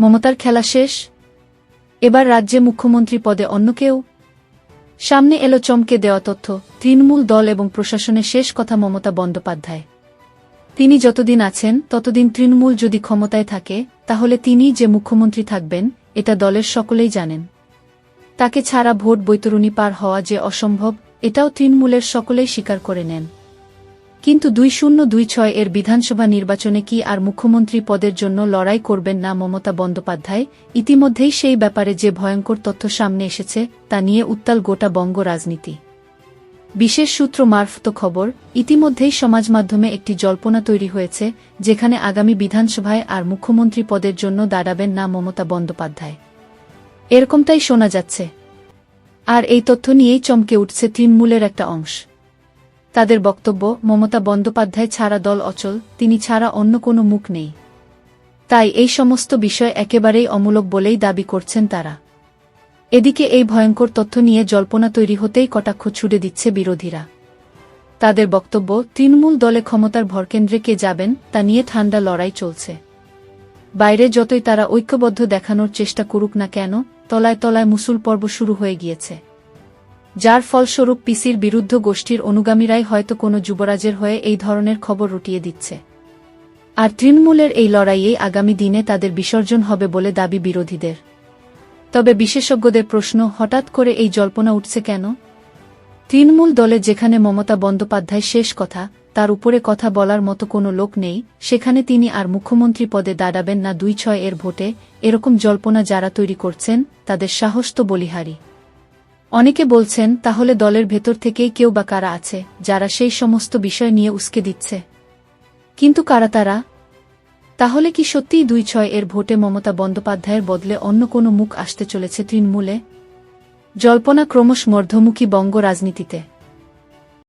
মমতার খেলা শেষ। এবার রাজ্যে মুখ্যমন্ত্রী পদে অন্য কেউ। সামনে এলো চমকে দেওয়া তথ্য, তৃণমূল দল এবং প্রশাসনের শেষ কথা মমতা বন্দ্যোপাধ্যায়। তিনি যতদিন আছেন, ততদিন তৃণমূল যদি ক্ষমতায় থাকে, তাহলে তিনি যে মুখ্যমন্ত্রী থাকবেন, এটা দলের সকলেই জানেন। তাকে ছাড়া ভোট বৈতরণী পার হওয়া যে অসম্ভব, এটাও তৃণমূলের সকলেই স্বীকার করে নেন। কিন্তু দুই শূন্য দুই ছয় এর বিধানসভা নির্বাচনে কি আর মুখ্যমন্ত্রী পদের জন্য লড়াই করবেন না মমতা বন্দ্যোপাধ্যায়? ইতিমধ্যেই সেই ব্যাপারে যে ভয়ঙ্কর তথ্য সামনে এসেছে, তা নিয়ে উত্তাল গোটা বঙ্গ রাজনীতি। বিশেষ সূত্র মারফত খবর, ইতিমধ্যেই সমাজ মাধ্যমে একটি জল্পনা তৈরি হয়েছে, যেখানে আগামী বিধানসভায় আর মুখ্যমন্ত্রী পদের জন্য দাঁড়াবেন না মমতা বন্দ্যোপাধ্যায়। এরকমটাই শোনা যাচ্ছে। আর এই তথ্য নিয়েই চমকে উঠছে তৃণমূলের একটা অংশ। তাদের বক্তব্য, মমতা বন্দ্যোপাধ্যায় ছাড়া দল অচল, তিনি ছাড়া অন্য কোনো মুখ নেই। তাই এই সমস্ত বিষয় একেবারেই অমূলক বলেই দাবি করছেন তারা। এদিকে এই ভয়ঙ্কর তথ্য নিয়ে জল্পনা তৈরি হতেই কটাক্ষ ছুড়ে দিচ্ছে বিরোধীরা। তাদের বক্তব্য, তৃণমূল দলে ক্ষমতার ভরকেন্দ্রে কে যাবেন, তা নিয়ে ঠান্ডা লড়াই চলছে। বাইরে যতই তারা ঐক্যবদ্ধ দেখানোর চেষ্টা করুক না কেন, তলায় তলায় মুসুল পর্ব শুরু হয়ে গিয়েছে। যার ফলস্বরূপ পিসির বিরুদ্ধ গোষ্ঠীর অনুগামীরাই হয়তো কোনো যুবরাজের হয়ে এই ধরনের খবর রুটিয়ে দিচ্ছে। আর তৃণমূলের এই লড়াইয়েই আগামী দিনে তাদের বিসর্জন হবে বলে দাবি বিরোধীদের। তবে বিশেষজ্ঞদের প্রশ্ন, হঠাৎ করে এই জল্পনা উঠছে কেন? তৃণমূল দলে যেখানে মমতা বন্দ্যোপাধ্যায় শেষ কথা, তার উপরে কথা বলার মতো কোনো লোক নেই, সেখানে তিনি আর মুখ্যমন্ত্রী পদে দাঁড়াবেন না দুই ছয় এর ভোটে, এরকম জল্পনা যারা তৈরি করছেন, তাদের সাহস তো বলিহারি অনেকে বলছেন, তাহলে দলের ভেতর থেকেই কেউ বা কারা আছে, যারা সেই সমস্ত বিষয় নিয়ে উস্কে দিচ্ছে। কিন্তু কারা তারা? তাহলে কি সত্যিই দুই ছয় এর ভোটে মমতা বন্দ্যোপাধ্যায়ের বদলে অন্য কোনো মুখ আসতে চলেছে তৃণমূলে? জল্পনা ক্রমশ মর্ধমুখী বঙ্গ রাজনীতিতে।